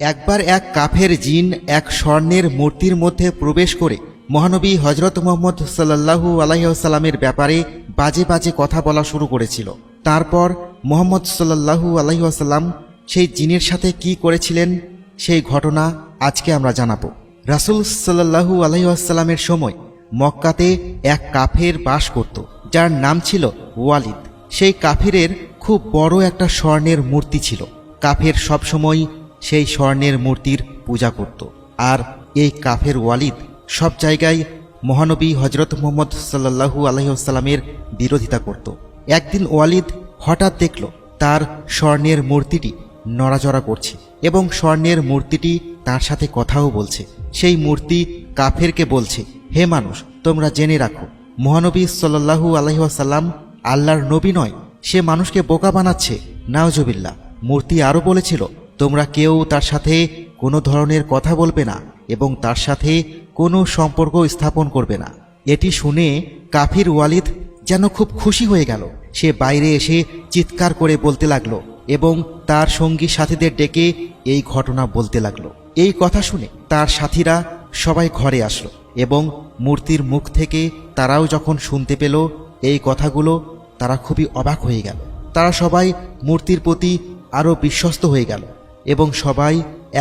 একবার এক কাফের জিন এক স্বর্ণের মূর্তির মধ্যে প্রবেশ করে মহানবী হজরত মোহাম্মদ সাল্লাহু আলাইসাল্লামের ব্যাপারে বাজে বাজে কথা বলা শুরু করেছিল। তারপর মোহাম্মদ সাল্লাহু আলাইসাল্লাম সেই জিনের সাথে কি করেছিলেন সেই ঘটনা আজকে আমরা জানাব। রাসুল সাল্লাহু আলাইসাল্লামের সময় মক্কাতে এক কাফের বাস করত, যার নাম ছিল ওয়ালিদ। সেই কাফিরের খুব বড় একটা স্বর্ণের মূর্তি ছিল। কাফের সবসময় সেই স্বর্ণের মূর্তির পূজা করত। আর এই কাফের ওয়ালিদ সব জায়গায় মহানবী হজরত মোহাম্মদ সাল্লাহু আলহিহাস্লামের বিরোধিতা করত। একদিন ওয়ালিদ হঠাৎ দেখল, তার স্বর্ণের মূর্তিটি নড়াচড়া করছে এবং স্বর্ণের মূর্তিটি তার সাথে কথাও বলছে। সেই মূর্তি কাফেরকে বলছে, হে মানুষ, তোমরা জেনে রাখো, মহানবী সাল্লাহু আলহিহাসাল্লাম আল্লাহর নবী নয়, সে মানুষকে বোকা বানাচ্ছে। নাওজবিল্লা মূর্তি আরও বলেছিল তোমরা কেউ তার সাথে কোনো ধরনের কথা বলবে না এবং তার সাথে কোনো সম্পর্ক স্থাপন করবে না। এটি শুনে কাফির ওয়ালিদ যেন খুব খুশি হয়ে গেল। সে বাইরে এসে চিৎকার করে বলতে লাগল এবং তার সঙ্গী সাথীদের ডেকে এই ঘটনা বলতে লাগল। এই কথা শুনে তার সাথীরা সবাই ঘরে আসলো এবং মূর্তির মুখ থেকে তারাও যখন শুনতে পেল এই কথাগুলো, তারা খুবই অবাক হয়ে গেল। তারা সবাই মূর্তির প্রতি আরও বিশ্বস্ত হয়ে গেল। এবং সবাই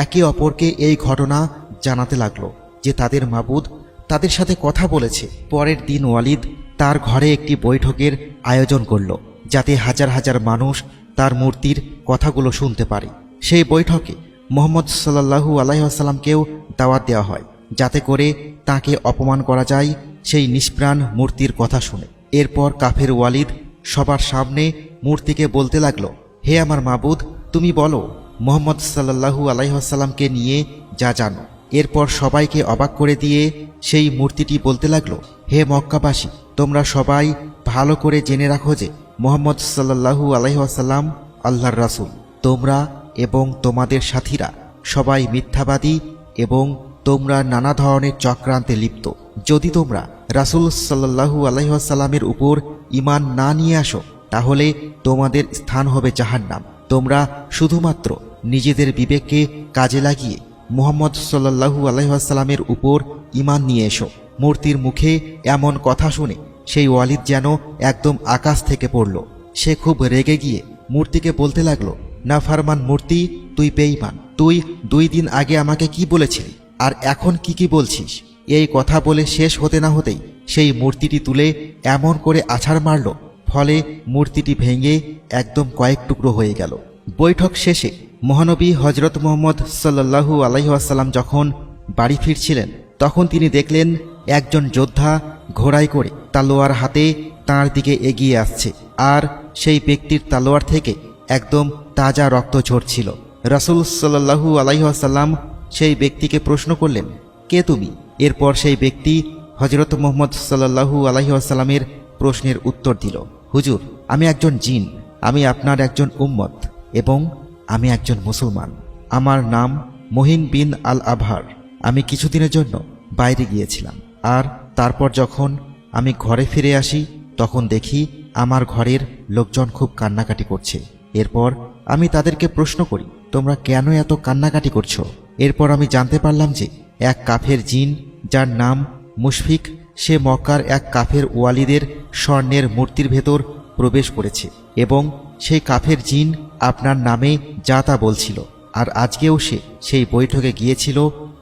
একে অপরকে এই ঘটনা জানাতে লাগল যে তাদের মাবুদ তাদের সাথে কথা বলেছে। পরের দিন ওয়ালিদ তার ঘরে একটি বৈঠকের আয়োজন করল, যাতে হাজার হাজার মানুষ তার মূর্তির কথাগুলো শুনতে পারে। সেই বৈঠকে মোহাম্মদ সাল্লাহু আলাইসাল্লামকেও দাওয়াত দেওয়া হয়, যাতে করে তাকে অপমান করা যায় সেই নিষ্প্রাণ মূর্তির কথা শুনে। এরপর কাফের ওয়ালিদ সবার সামনে মূর্তিকে বলতে লাগল, হে আমার মাবুদ, তুমি বলো মোহাম্মদ সাল্লাহু আলাইসাল্লামকে নিয়ে যা জানো। এরপর সবাইকে অবাক করে দিয়ে সেই মূর্তিটি বলতে লাগল, হে মক্কাবাসী, তোমরা সবাই ভালো করে জেনে রাখো যে মোহাম্মদ সাল্লাহু আলাইসাল্লাম আল্লাহর রাসুল। তোমরা এবং তোমাদের সাথীরা সবাই মিথ্যাবাদী এবং তোমরা নানা ধরনের চক্রান্তে লিপ্ত। যদি তোমরা রাসুল সাল্লাহু আলাইসাল্লামের উপর ইমান না নিয়ে আসো, তাহলে তোমাদের স্থান হবে জাহান্নাম। তোমরা শুধুমাত্র নিজেদের বিবেককে কাজে লাগিয়ে মুহাম্মদ সাল্লাহু আলাইসাল্লামের উপর ইমান নিয়ে এসো। মূর্তির মুখে এমন কথা শুনে সেই ওয়ালিদ যেন একদম আকাশ থেকে পড়ল। সে খুব রেগে গিয়ে মূর্তিকে বলতে লাগল, না ফারমান মূর্তি, তুই বেইমান তুই দুই দিন আগে আমাকে কি বলেছিলি? আর এখন কি কি বলছিস? এই কথা বলে শেষ হতে না হতেই সেই মূর্তিটি তুলে এমন করে আছাড় মারল, ফলে মূর্তিটি ভেঙে একদম কয়েক টুকরো হয়ে গেল। বৈঠক শেষে মহানবী হজরত মোহাম্মদ সাল্লাহু আলাইসাল্লাম যখন বাড়ি ফিরছিলেন, তখন তিনি দেখলেন একজন যোদ্ধা ঘোড়ায় করে তালোয়ার হাতে তার দিকে এগিয়ে আসছে আর সেই ব্যক্তির তালোয়ার থেকে একদম তাজা রক্ত ঝরছিল। রাসুল সাল্লাহু আলাইসাল্লাম সেই ব্যক্তিকে প্রশ্ন করলেন, কে তুমি? এরপর সেই ব্যক্তি হজরত মোহাম্মদ সাল্লাহু আলাইসাল্লামের প্রশ্নের উত্তর দিল, হুজুর, আমি একজন জিন, আমি আপনার একজন উম্মত। এবং আমি একজন মুসলমান। আমার নাম মহিন বিন আল আভার আমি কিছুদিনের জন্য বাইরে গিয়েছিলাম। আর তারপর যখন আমি ঘরে ফিরে আসি, তখন দেখি আমার ঘরের লোকজন খুব কান্নাকাটি করছে। এরপর আমি তাদেরকে প্রশ্ন করি, তোমরা কেন এত কান্নাকাটি করছ? এরপর আমি জানতে পারলাম যে এক কাফের জিন, যার নাম মুশফিক, সে মক্কার এক কাফের ওয়ালিদের স্বর্ণের মূর্তির ভেতর প্রবেশ করেছে এবং সেই কাফের জিন আপনার নামে যা তা বলছিল, আর আজকেও সে সেই বৈঠকে গিয়েছিল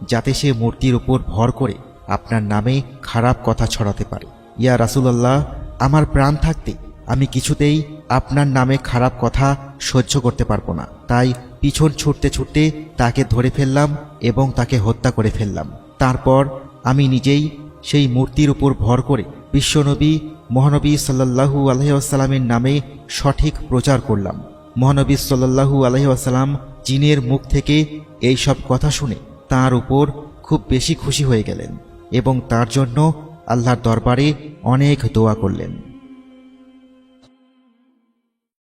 যাতে সে মূর্তির উপর ভর করে আপনার নামে খারাপ কথা ছড়াতে পারে। ইয়া রাসুলাল্লাহ, আমার প্রাণ থাকতে আমি কিছুতেই আপনার নামে খারাপ কথা সহ্য করতে পারব না। তাই পিছন ছুটতে ছুটতে তাকে ধরে ফেললাম এবং তাকে হত্যা করে ফেললাম। তারপর আমি নিজেই সেই মূর্তির উপর ভর করে বিশ্বনবী, মহানবী সাল্লাহু আলহিউসালামের নামে সঠিক প্রচার করলাম। মহানবী সাল্লাহু আলহিহাসাল্লাম জিনের মুখ থেকে এই সব কথা শুনে তার উপর খুব বেশি খুশি হয়ে গেলেন এবং তার জন্য আল্লাহর দরবারে অনেক দোয়া করলেন।